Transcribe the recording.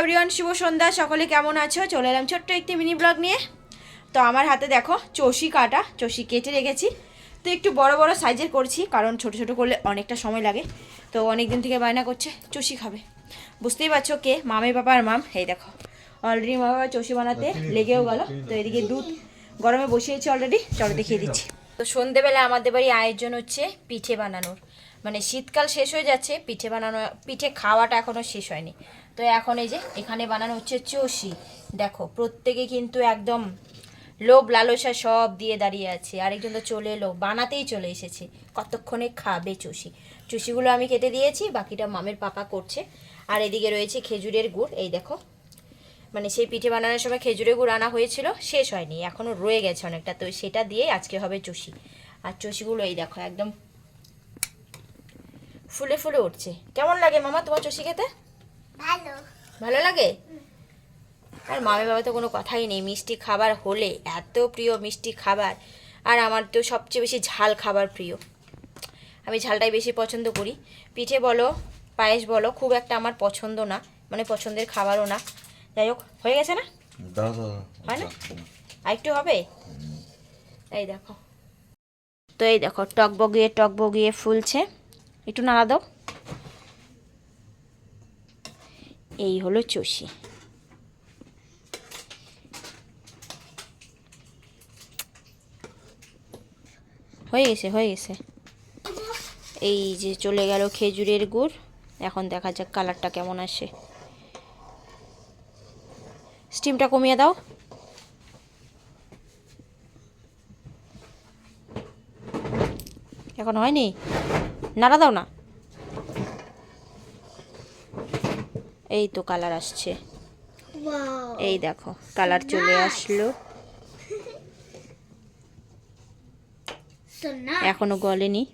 Everyone শুভ সন্ধ্যা। সকলে কেমন আছো? চলে এলাম ছোট্ট একটি মিনি ব্লগ নিয়ে। তো আমার হাতে দেখো চষি কাটা চষি কেটে রেখেছি। তো একটু বড় বড় সাইজের করছি কারণ ছোট ছোট করলে অনেকটা সময় লাগে। তো অনেক দিন থেকে বায়না করছে চষি খাবে। বুঝতেই পারছ কে? মামের বাবা আর মাম। এই দেখো অলরেডি মা বাবা চষি বানাতে লেগেও গেল। তো এদিকে দুধ গরমে বসিয়েছি অলরেডি চলো দেখিয়ে দিচ্ছি। তো সন্ধেবেলা আমাদের বাড়ি আয়োজন হচ্ছে পিঠে বানানোর। মানে শীতকাল শেষ হয়ে যাচ্ছে, পিঠে বানানো, পিঠে খাওয়াটা এখনও শেষ হয়নি। তো এখন এই যে এখানে বানানো হচ্ছে চষি। দেখো, প্রত্যেকে কিন্তু একদম লোভ লালসা সব দিয়ে দাঁড়িয়ে আছে। আরেকজন তো চলে এলো, বানাতেই চলে এসেছে। কতক্ষণে খাবে চষি? চষিগুলো আমি কেটে দিয়েছি, বাকিটা মামের পাপা করছে। আর এদিকে রয়েছে খেজুরের গুড়, এই দেখো। মানে সেই পিঠে বানানোর সময় খেজুরের গুড় আনা হয়েছিল শেষ হয়নি এখনও রয়ে গেছে অনেকটা তো সেটা দিয়ে আজকে হবে চষি। আর চষিগুলো এই দেখো একদম ফুলে ফুলে উঠছে। কেমন লাগে মামা তোমার চষি খেতে? ভালো। ভালো লাগে? আর মামা বাবা তো কোনো কথাই নেই মিষ্টি খাবার হলে এত প্রিয় মিষ্টি খাবার আর আমার তো সবচেয়ে বেশি ঝাল খাবার প্রিয়। আমি ঝালটাই বেশি পছন্দ করি। পিঠে বলো পায়েস বলো খুব একটা আমার পছন্দ না মানে পছন্দের খাবারও না। যাই হোক হয়ে গেছে না? হয় না? আর একটু হবে? এই দেখো। তো এই দেখো টক বগিয়ে টক বগিয়ে ফুলছে। একটু নাড়া দাও। এই হলো চষি। হয়ে গেছে হয়ে গেছে। এই যে চলে গেল খেজুরের গুড়। এখন দেখা যাক কালারটা কেমন আসে। স্টিমটা কমিয়ে দাও। এখন হয়নি? নাড়া দাও না। এই তো কালার আসছে। এই দেখো কালার চলে আসলো। এখনও গলেনি।